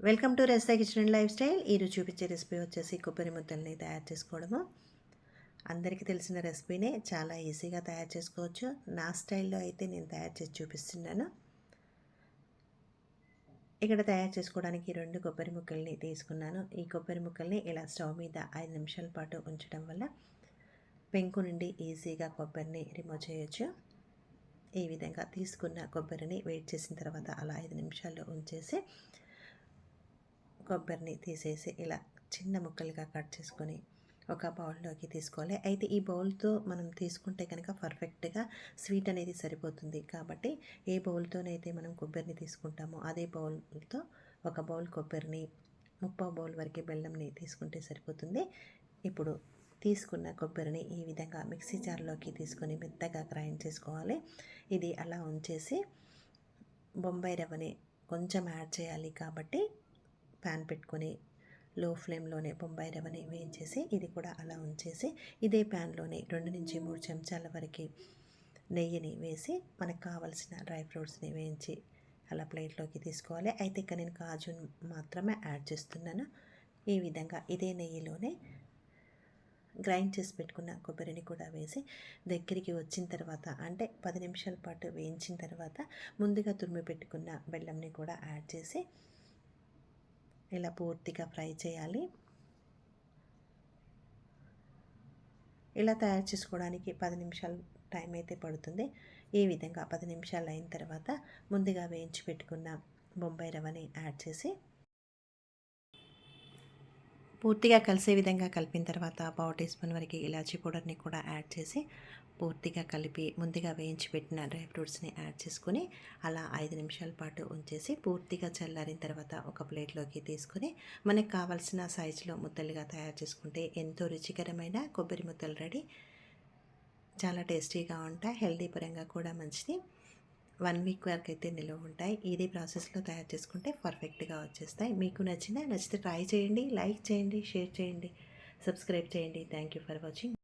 Welcome to రెస్తా kitchen and life style. ఈరోజు చూపించే రెసిపీ వచ్చేసి కొబ్బరి ముద్దల్ని తయారు చేసుకోవడము. అందరికీ తెలిసిన రెసిపీనే చాలా ఈజీగా తయారు చేసుకోవచ్చు. నా స్టైల్లో అయితే నేను తయారు చేసి చూపిస్తున్నాను. ఇక్కడ తయారు చేసుకోవడానికి రెండు కొబ్బరి ముక్కల్ని తీసుకున్నాను. ఈ కొబ్బరి ముక్కల్ని ఇలా స్టవ్ మీద ఐదు నిమిషాల పాటు ఉంచడం వల్ల పెంకు నుండి ఈజీగా కొబ్బరిని రిమూవ్ చేయొచ్చు. ఈ విధంగా తీసుకున్న కొబ్బరిని వెయిట్ చేసిన తర్వాత అలా ఐదు నిమిషాల్లో ఉంచేసి కొబ్బరిని తీసేసి ఇలా చిన్న ముక్కలుగా కట్ చేసుకొని ఒక బౌల్లోకి తీసుకోవాలి. అయితే ఈ బౌల్తో మనం తీసుకుంటే కనుక పర్ఫెక్ట్గా స్వీట్ అనేది సరిపోతుంది. కాబట్టి ఏ బౌల్తోనైతే మనం కొబ్బరిని తీసుకుంటామో అదే బౌల్తో ఒక బౌల్ కొబ్బరిని ముప్పై బౌల్ వరకు బెల్లంని తీసుకుంటే సరిపోతుంది. ఇప్పుడు తీసుకున్న కొబ్బరిని ఈ విధంగా మిక్సీ జార్లోకి తీసుకొని మెత్తగా గ్రైండ్ చేసుకోవాలి. ఇది అలా ఉంచేసి బొంబాయి రవ్వని కొంచెం యాడ్ చేయాలి కాబట్టి ప్యాన్ పెట్టుకొని లో ఫ్లేమ్లోనే బొంబాయి రవ్వని వేయించేసి ఇది కూడా అలా ఉంచేసి ఇదే ప్యాన్లోనే రెండు నుంచి మూడు చెంచాల వరకు నెయ్యిని వేసి మనకు కావలసిన డ్రై ఫ్రూట్స్ని వేయించి అలా ప్లేట్లోకి తీసుకోవాలి. అయితే ఇక్కడ నేను కాజు మాత్రమే యాడ్ చేస్తున్నాను. ఈ విధంగా ఇదే నెయ్యిలోనే గ్రైండ్ చేసి పెట్టుకున్న కొబ్బరిని కూడా వేసి దగ్గరికి వచ్చిన తర్వాత అంటే పది నిమిషాల పాటు వేయించిన తర్వాత ముందుగా తురిమి పెట్టుకున్న బెల్లంని కూడా యాడ్ చేసి ఇలా పూర్తిగా ఫ్రై చేయాలి. ఇలా తయారు చేసుకోవడానికి పది నిమిషాలు టైం అయితే పడుతుంది. ఈ విధంగా పది నిమిషాలు అయిన తర్వాత ముందుగా వేయించి పెట్టుకున్న బొంబాయి రవ్వని యాడ్ చేసి పూర్తిగా కలిసే విధంగా కలిపిన తర్వాత పావు టీ స్పూన్ వరకు ఇలాచీ పౌడర్ని కూడా యాడ్ చేసి పూర్తిగా కలిపి ముందుగా వేయించి పెట్టిన డ్రై ఫ్రూట్స్ని యాడ్ చేసుకుని అలా ఐదు నిమిషాల పాటు ఉంచేసి పూర్తిగా చల్లారిన తర్వాత ఒక ప్లేట్లోకి తీసుకొని మనకు కావాల్సిన సైజులో ముద్దలుగా తయారు చేసుకుంటే ఎంతో రుచికరమైన కొబ్బరి ముద్దలు రెడీ. చాలా టేస్టీగా ఉంటాయి హెల్దీ పరంగా కూడా మంచిది. వన్ వీక్ వరకు అయితే నిల్వ ఉంటాయి. ఇదే ప్రాసెస్లో తయారు చేసుకుంటే పర్ఫెక్ట్గా వచ్చేస్తాయి. మీకు నచ్చిన నచ్చితే ట్రై చేయండి లైక్ చేయండి షేర్ చేయండి సబ్స్క్రైబ్ చేయండి. Thank you for watching.